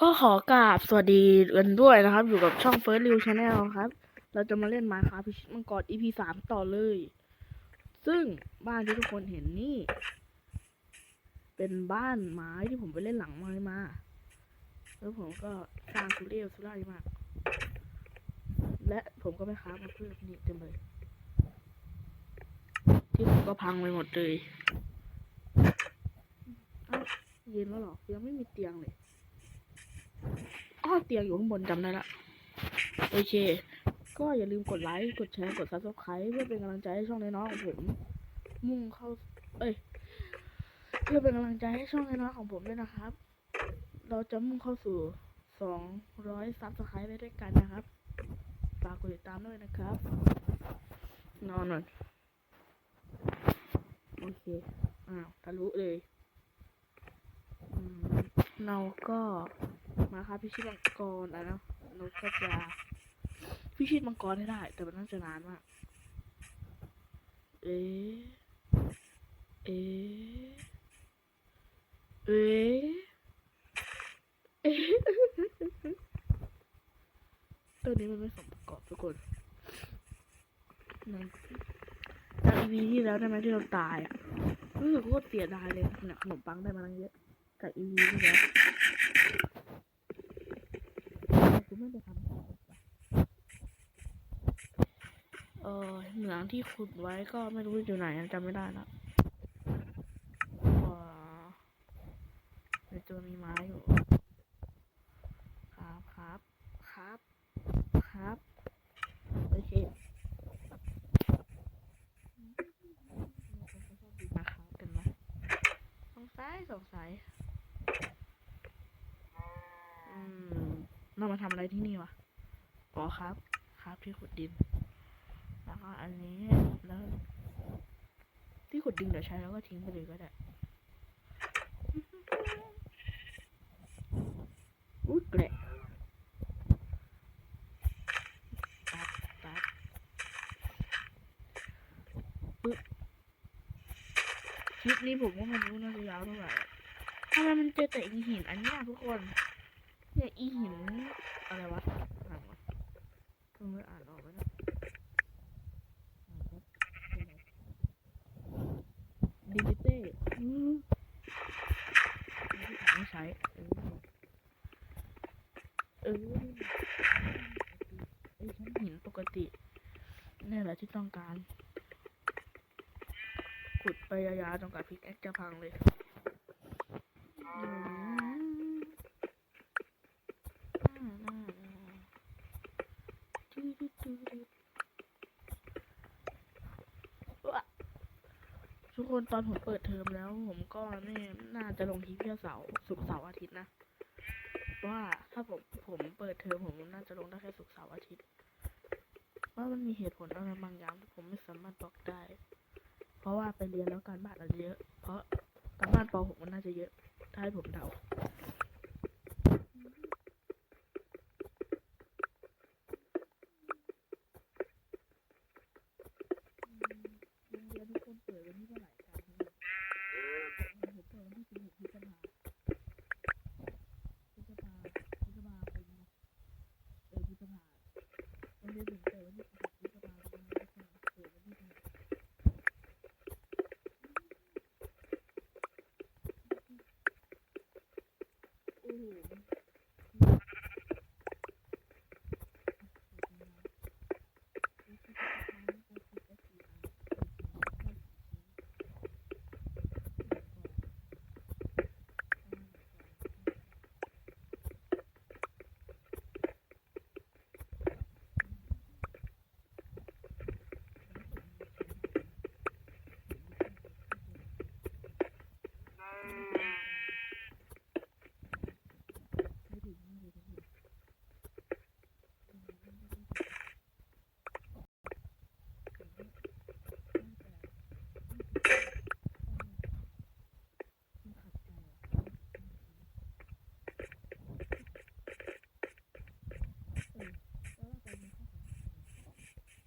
ก็ขอกราบสวัสดีกันด้วยนะครับ อยู่กับช่อง First Real Channel ครับ เราจะมาเล่นมาครับพิชิตมังกร EP สามต่อเลย ซึ่งบ้านที่ทุกคนเห็นนี่ เป็นบ้านไม้ที่ผมไปเล่นหลังไม้มา แล้วผมก็สร้างทุเรศทุเรศมาก และผมก็ไปค้ามาเพิ่มนี่เต็มเลย ที่ผมก็พังไปหมดเลยเอ้าเย็นแล้วหรอ ยังไม่มีเตียงเลย อ้อเตียงอยู่ข้างบนจำได้ละ โอเค ก็อย่าลืมกดไลค์ กดแชร์ กด subscribe เพื่อเป็นกำลังใจให้ช่องน้อยๆของผม มุ่งเข้า เอ้ย เพื่อเป็นกำลังใจให้ช่องน้อยๆของผมด้วยนะครับ เราจะมุ่งเข้าสู่ 200 subscribe ไปด้วยกันนะครับ ฝากกดติดตามด้วยนะครับ นอนหน่อยโอเค อ้าว ทะลุเลย เราก็ มาครับพิชิตมังกรแล้วนะเราก็จะพิชิตมังกรให้ได้ แต่มันน่าจะนานมาก เอ๊เอ๊เอ๊เอ๊ตัวนี้มันไม่สมประกอบทุกคนนั่นจากอีพีที่แล้วได้ไหมที่เราตายอะรู้สึกโคตรเสียดายเลยเนี่ยขนมปังได้มาตั้งเยอะจากอีวีที่แล้ว ไม่ไปทำอว่ะเออเหมืองที่ขุดไว้ก็ไม่รู้อยู่ไหนจำไม่ได้ละอ๋อในตัวมีไม้อยู่ ครับครับครับครับโอเคกันไหมสงสัยสงสัยอืม เรามาทำอะไรที่นี่วะอ๋อครับ ครับที่ขุดดิน แล้วก็อันนี้แล้วที่ขุดดินเดี๋ยวใช้แล้วก็ทิ้งไปเลยก็ได้อุ้ยแกละตัดตัดปึ๊บคลิปนี้ผมก็ไม่รู้น่าจะยาวเท่าไหร่ทำไมมันเจอแต่อีหินอันเนี้ยทุกคน เนี่อีหินอะไรวะอ่านวะเพิ่งไม่อ่านออกไปนะดิจิเต้อืมไม่ใช้เออเออไอ้ชั้นหินปกตินี่แหละที่ต้องการ ขุดไปยาวๆจนกว่าพิกแอคจะพังเลยอืม ทุก คนตอนผมเปิดเทอมแล้ว ผมก็ไม่น่าจะลงทีเพื่อเสาร์ศุกร์เสาร์อาทิตย์นะว่าถ้าผมผมเปิดเทอมผมน่าจะลงได้แค่ศุกร์เสาร์อาทิตย์ว่ามันมีเหตุผลอะไรบางอย่างที่ผมไม่สามารถบอกได้ เพราะว่าไปเรียนแล้วการบ้านอาจจะเยอะ เพราะการบ้านป .6 มันน่าจะเยอะถ้าให้ผมเดา โรงเรียนทุกคนเปิดวันที่เท่าไหร่กันเนี่ยผมเปิดวันที่สิบหกพฤษภาพฤษภาพฤษภาคมนะเออพฤษภาโรงเรียนผมเปิดวันที่สิบหกพฤษภาคมนะทุกคนเปิดวันที่เท่าไหร่โอ้โหไม่ถึงไม่ถึงไม่ถึง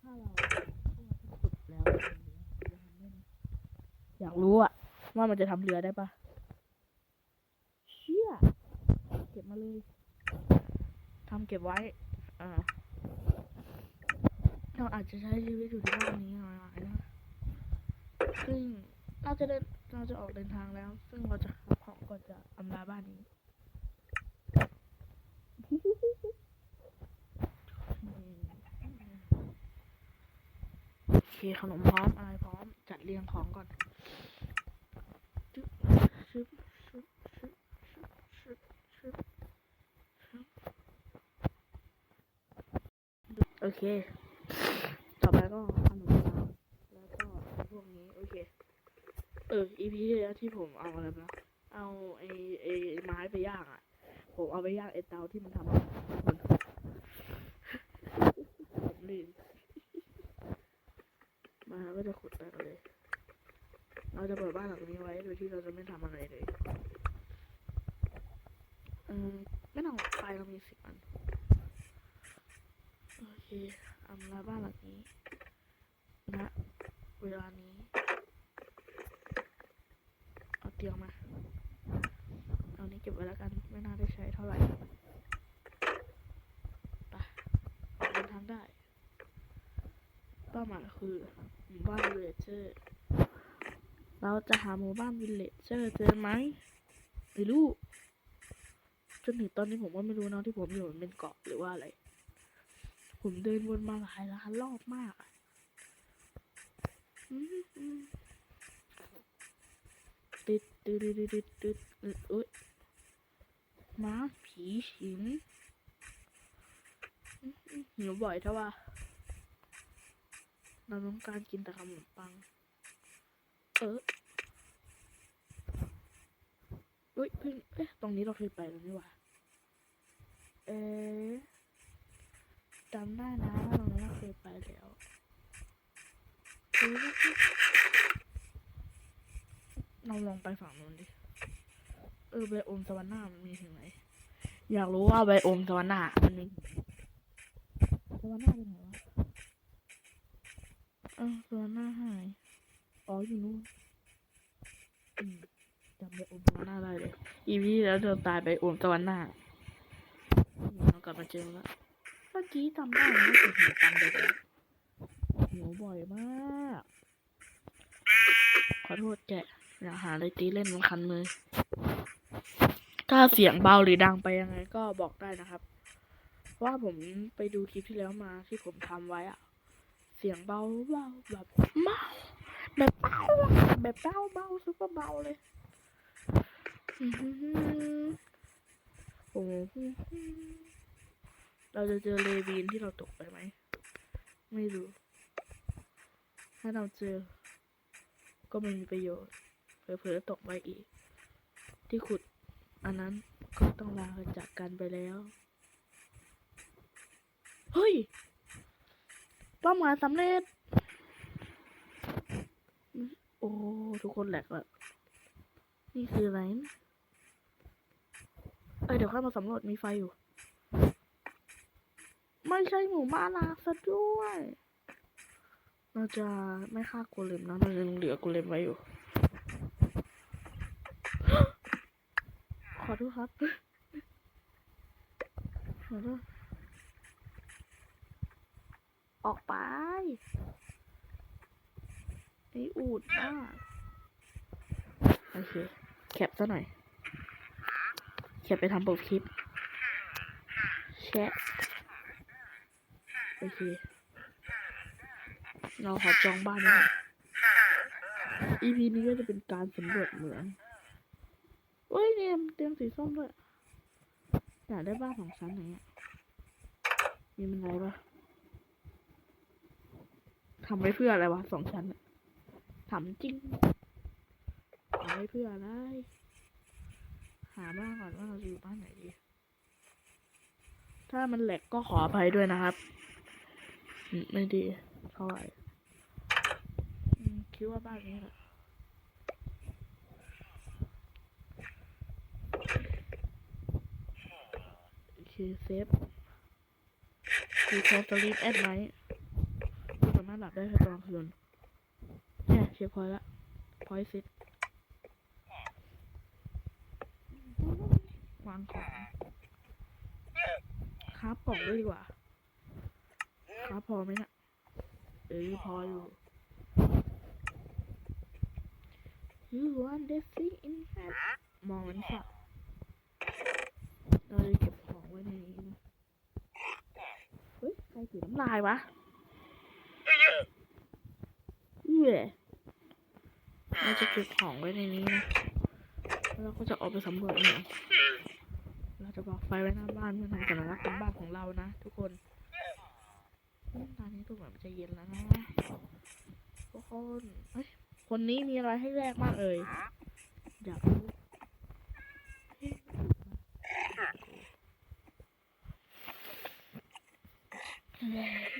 ถ้าเราฝึกแล้วอยาก รู้อะว่ามันจะทำเรือได้ปะเชี่ยเก็บมาเลยทำเก็บไว้ อ่าเราอาจจะใช้ชีวิตอยู่ที่บ้านนี้หน่อยๆนะซึ่งเราจะเดินเราจะออกเดินทางแล้ว ซึ่งเราจะหาของก่อนจะอำลาบ้านนี้โอเคขนมพร้อมอะไรพร้อมจัดเรียงของก่อนจึ๊บชึบชึบชึบชึบชึบชึบโอเค ต่อไปก็ขนมปังแล้วก็พวกนี้โอเคเอออีพีที่แล้วที่ผมเอาอะไรนะเอาไอ้ไอ้ไม้ไปย่างอะ ผมเอาไปย่างไอ้เตาที่มันทำอาหารมันผมลืมมาก็จะขุดไปเลย เราจะเปิดบ้านหลังนี้ไว้โดยที่เราจะไม่ทำอะไรเลยเออไม่ต้องไฟเรามีสิบอัน โอเคอำลาบ้านหลังนี้ณเวลานี้ เอาเตียงมาเอานี้เก็บไว้แล้วกัน ไม่น่าได้ใช้เท่าไหร่ไปออกเดินทางได้เป้าหมายคือหมู่บ้านวิลเลจเจอร์เราจะหาหมู่บ้านวิลเลจเจอร์เจอไหมไม่รู้จนถึงตอนนี้ผมก็ไม่รู้นะที่ผมอยู่มันเป็นเกาะหรือว่าอะไร ผมเดินวนมาหลายล้านรอบมากอะอืมอืมติดติดติดติดติดเอ้ยม้าผีสิงอืมอืมหิวบ่อยเท่าว่าเราต้องการกินแต่ขนมปัง เออเฮ้ยเพิ่งเอ๊ะตรงนี้เราเคยไปแล้วนี่หว่าเอ๊ะ จำได้นะว่าตรงนี้เราเคยไปแล้วเราลองไปฝั่งนู้นดิ เออไบโอมสวรรค์หน้ามันมีถึงไหน อยากรู้ว่าไบโอมสวรรค์หน้ามันมีถึงไหนสวรรค์หน้าเป็นไหนวะเออสวรรค์หน้าหาย อ๋ออยู่นู่นจำไบโอมสวรรค์หน้าได้เลย อีพีแล้วเดินตายไปโอมสวรรค์หน้าเรากลับมาเจอแล้ว มื่อกี้จำได้นะว่าเห็นตังเด็กหิวบ่อยมาก ขอโทษแกอยากหาอะไรตีเล่นมันคันมือ ถ้าเสียงเบาหรือดังไปยังไงก็บอกได้นะครับ เพราะว่าผมไปดูคลิปที่แล้วมาที่ผมทำไว้อะเสียงเบาเบาแบบเบาแบบเบาแบบเบาเบาซุปเปอร์เบาเลยอือหือโอ้โห เราจะเจอเลวีนที่เราตกไปไหม ไม่รู้ ถ้าเราเจอ ก็ไม่มีประโยชน์ เผลอๆตกไปอีก ที่ขุด อันนั้นก็ต้องลาจากกันไปแล้ว เฮ้ยเป้าหมายสำเร็จ โอ้ ทุกคนแหลกแล้วนี่คืออะไรเอ้ยเดี๋ยวค่อยมาสำรวจมีไฟอยู่ ไม่ใช่หมูบ้านลากซะด้วย เราจะไม่ฆ่าโกเลมนะเรายังเหลือโกเลมไว้อยู่ ขอโทษครับ ขอโทษออกไปไออูดมากโอเคแคปซะหน่อย แคปไปทำโปรคลิปแชะ อเค เราขอจองบ้านด้วย EP นี้ก็จะเป็นการสำรวจเหมืองเอ้ยเนี่ยเตียงสีส้มด้วยอยากได้บ้านของชั้นไหนอะ มีมันไรปะทำไว้เพื่ออะไรวะสองชั้นทำจริงทำไว้เพื่ออะไร หาบ้านก่อนว่าเราจะอยู่บ้านไหนดี ถ้ามันแหลกก็ขออภัยด้วยนะครับ ไม่ดีเท่าไหร่อืมคิดว่าบ้านนี้แหละโอเคเซฟคือแคสลีปแอดไนท์คุณสามารถหลับได้แค่ตอนคืนเนี่ยเช็คพอยละพอยซ็ตวางของาบกล่องด้วยดีกว่า คราบพอไหมเนะี่ยเออพออยู่ You want the thing in hand มองมันสักเราจะเก็บของไว้ในนี้นะเฮ้ยใครถือน้ำลายวะเย่เราจะเก็บของไว้ในนี้นะแล้วเราก็จะออกไปสำรวจเมืองเราจะบอกไฟไว้หน้าบ้านเพื่อทำสัญลักษณ์เป็นบ้านของเรานะทุกคนอืม ตอนนี้ตัวเหมือนมันจะเย็นแล้วนะทุกคนเฮ้ยคนนี้มีอะไรให้แลกมากเอ่ยอยากรู้เฮ้ย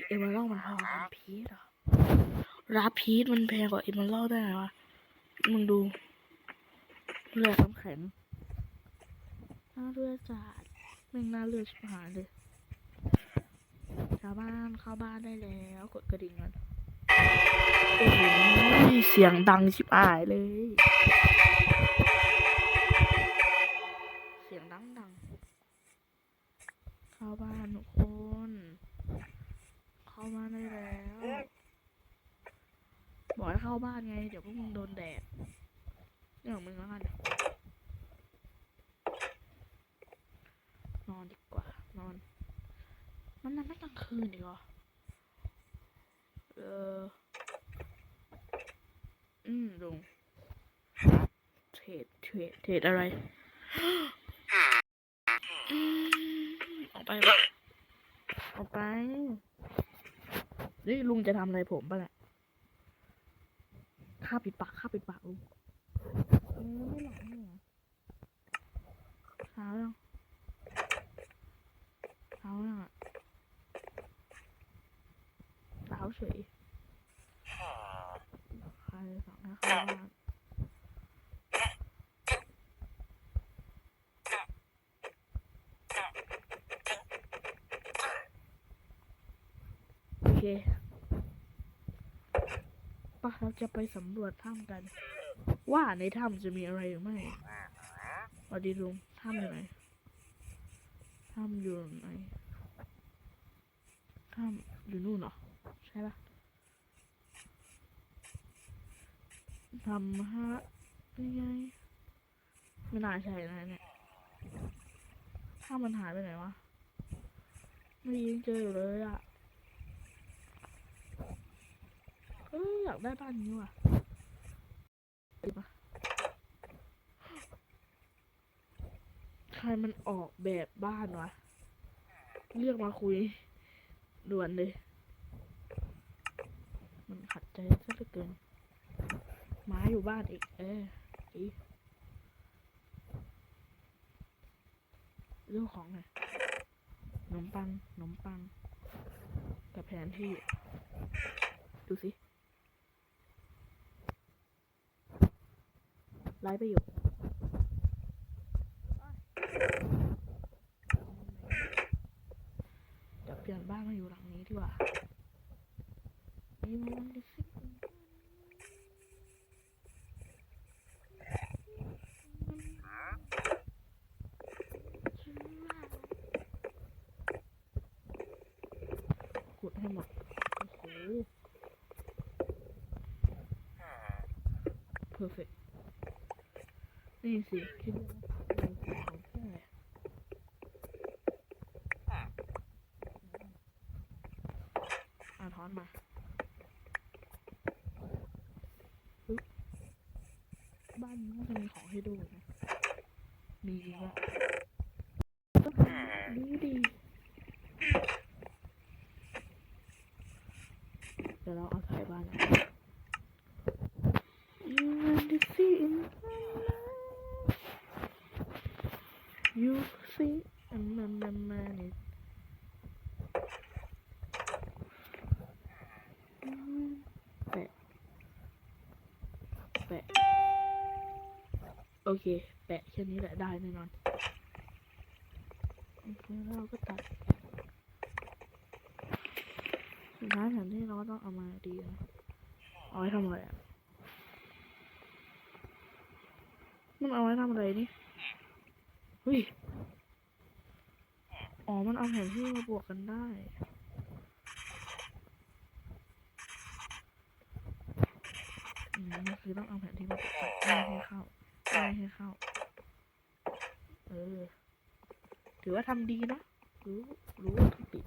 เอเมอรัลมันพอกับพีชเหรอราพีชมันแพงกว่าเอเมอรัลได้ไงวะมึงดูเลือดน้ำแข็งน่าเลือดจัดแม่งน่าเลือดชิบหายเลย ชาวบ้านเข้าบ้านได้แล้ว กดกระดิ่งก่อนโอ้โหเสียงดังชิบหายเลย เสียงดังดังเข้าบ้านทุกคน เข้าบ้านได้แล้ว บอกให้เข้าบ้านไง เดี๋ยวพวกมึงโดนแดดเรื่องของมึงแล้วกันอนดีกว่า นอน มั นนอนไม่กลางคืนดีกว่าเออ อืมลุงเทรดเทรดเทรดอะไร ออกไปออกไป นี่ลุงจะทำอะไรผมป่ะเนี่ยข้าปิดปากข้าปิดปากลุงไม่หลับเนี่ยเหรอเช้ายังเช้ายังอะ เช้าเฉยใครสั่งให้าบ้านโอเคปะเราจะไปสำรวจถ้ำกัน ว่าในถ้ำจะมีอะไรหรือไม่สวัสดีลุงถ้ำอยู่ไหนถ้ำอยู่ไหนถ้ำอยู่นู่นเหรอ ช่ปะทำฮะนี่ไงไม่น่าใช่นะเนี่ยถ้ามันหายไปไหนวะไม่ยังเจออยู่เลยอะเอ้ยอยากได้บ้านนี้ว่ะดีปะใครมันออกแบบบ้านวะ เรียกมาคุยด่วนเลย มันขัดใจซะเหลือเกินหมาอยู่บ้านอีก เอออีเรื่องของไงขนมปังขนมปัง กับแผนที่ ดูสิไลฟ์ไปอยวเปลี่ยนบ้านมาอยู่หลังนี้ดีกว่านี่มันดิสิ ขุดให้หมดโอ้โห perfect นี่สิคิดว่าเป็นของแค่อาทอนมาปึ๊บบ้านนี้น่าจะมีของให้ดูนะ มีจริงวะดีดี เดี๋ยวเราเอาใส่บ้านนะ You want to see in You see and man man man it แปะ แปะ โอเค แปะแค่นี้แหละได้แน่นอนโอเคแล้วเราก็ตัดสุดท้ายแผนที่เราก็ต้องเอามาดีนะเอาไว้ทำอะไรอะมันเอาไว้ทำอะไรนี่เฮ้ย อ๋อ มันเอาแผนที่มาบวกกันได้ อืมมัน คือต้องเอาแผนที่มาบวกกันไม่ให้เข้าไม่ให้เข้า เออ ถือว่าทำดีนะ รู้ รู้วัตถุดิบ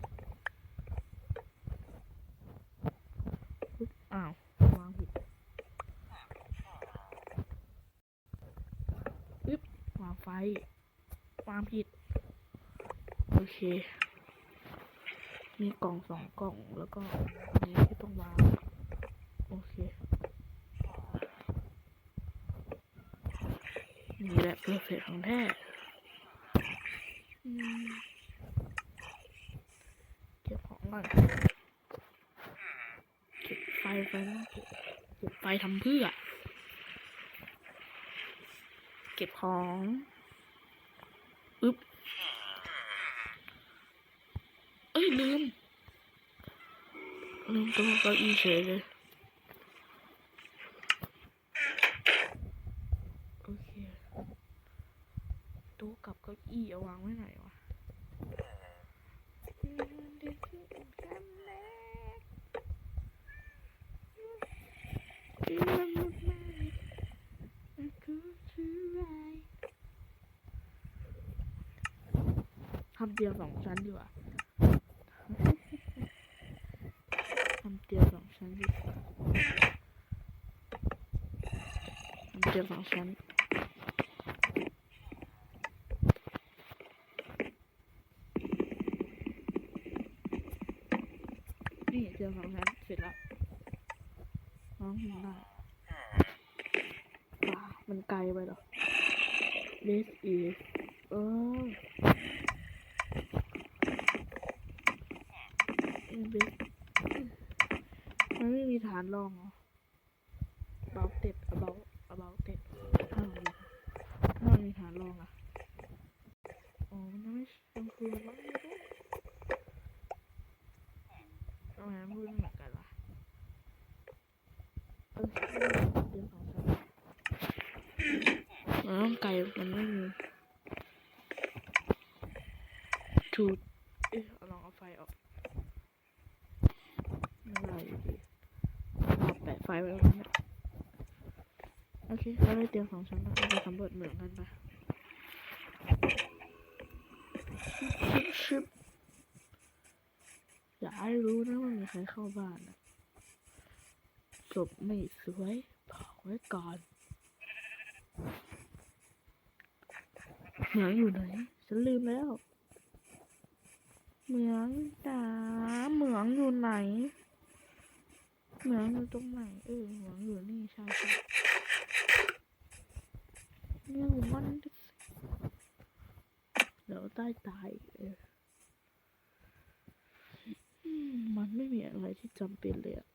ปึ๊บอ้าว วางผิดปึ๊บวางไฟ วางผิด โอเค มีกล่องสองกล่องแล้วก็อันนี้ที่ต้องวาง โอเค นี่แหละเพอร์เฟกของแท้เก็บของก่อนเก็บไฟไฟต้องเก็บเก็บไฟทำเพื่อ เก็บของอึ๊บเอ้ยลืมลืมตัวเก้าอี้เฉยเลย โอเคโต๊ะกับ เก้าอี้เอาวางไว้ไหนวะทำเตียงสองชั้นดีกว่าทำเตียงสองชั้นดีกว่าทำเตียงสองชั้น นี่เตี ยงสองชั้นเสร็จแล้วน้องหินได้ว้ามันไกลไปเหรอ this is เออ เบสมันไม่มีฐานรองเหรอ about เต็ด about about เต็ดถ้ามันมีถ้ามันมีฐานรองอะอ๋อ มันยังไม่ยังคือมันไม่รู้ทำไมมันพูดไม่เหมือนกันล่ะเออเรื่องของฉันมันต้อง ไกลมันไม่มีถูดเอ๊ะเอาลองเอาไฟออกไม่ได้อยู่ดีเอาแปะไฟไว้ตรงนี้โอเคเราได้เตรียมของฉันแล้วเราไปสำรวจเหมืองกันไปชิบชิบอย่าให้รู้นะว่ามีใครเข้าบ้านนะศพไม่สวยบอกไว้ก่อน เหมืองอยู่ไหน ฉันลืมแล้ว เหมืองจ๋าเหมืองอยู่ไหน เหมืองอยู่ตรงไหน เออเหมืองอยู่นี่ใช่ใช่เนี่ยมันเดี๋ยวใต้ตายเอออืมมันไม่มีอะไรที่จำเป็นเลยอะ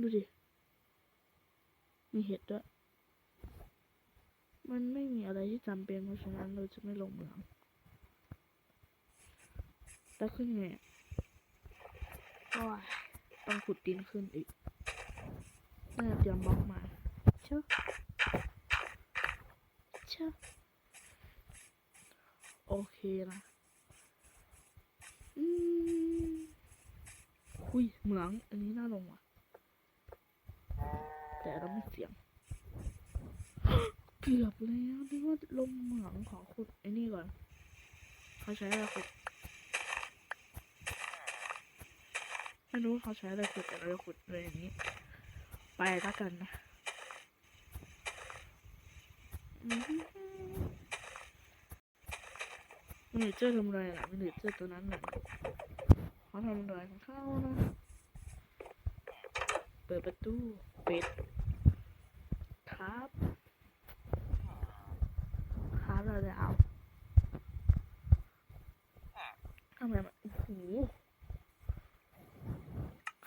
ดูดิ มีเห็ดด้วย มันไม่มีอะไรที่จำเป็นเพราะฉะนั้นเราจะไม่ลงเหมืองแล้วขึ้นไงอะโอ้ยต้องขุดดินขึ้นอีกน่าจะเตรียมบล็อกมาเชื่อเชื่อโอเคนะอืมหุยเหมือง อันนี้น่าลงว่ะ แต่เราไม่เสียงเกือบแล้วนึกว่าลงหมืองขอขุดไอ้นี่ก่อน เขาใช้อะไรขุดไม่รู้เขาใช้อะไรขุดแต่เราจะขุดเลยอย่างนี้ ไปแล้วกันนะมันเจอทำไรล่ะมันเจอตัวนั้นน่ะเขาทำอะไรของเขานะ เปิดประตู ปิดครับ ครับเราจะเอาทำไมมันโอ้โห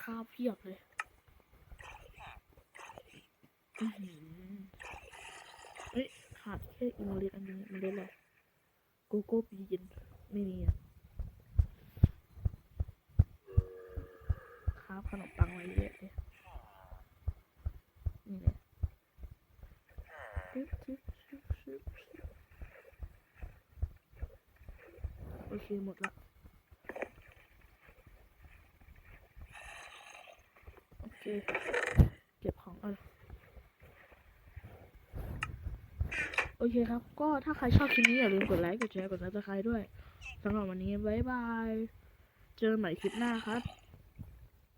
ข้าวเพียบเลยเฮ้ยขาดแค่อิงลิสอันนี้มันได้เลยโกโก้บีเย็นไม่มีอะข้าวขนมปังไว้เยอะเลยนี่แหละชึบชึบชึบชึบชึบโอเคหมดละ โอเคเก็บของเอาโอเคครับ ก็ถ้าใครชอบคลิปนี้อย่าลืมกดไลค์ กดแชร์ กดซับสไครต์ด้วยสำหรับวันนี้ บ๊ายบาย เจอกันใหม่คลิปหน้าครับ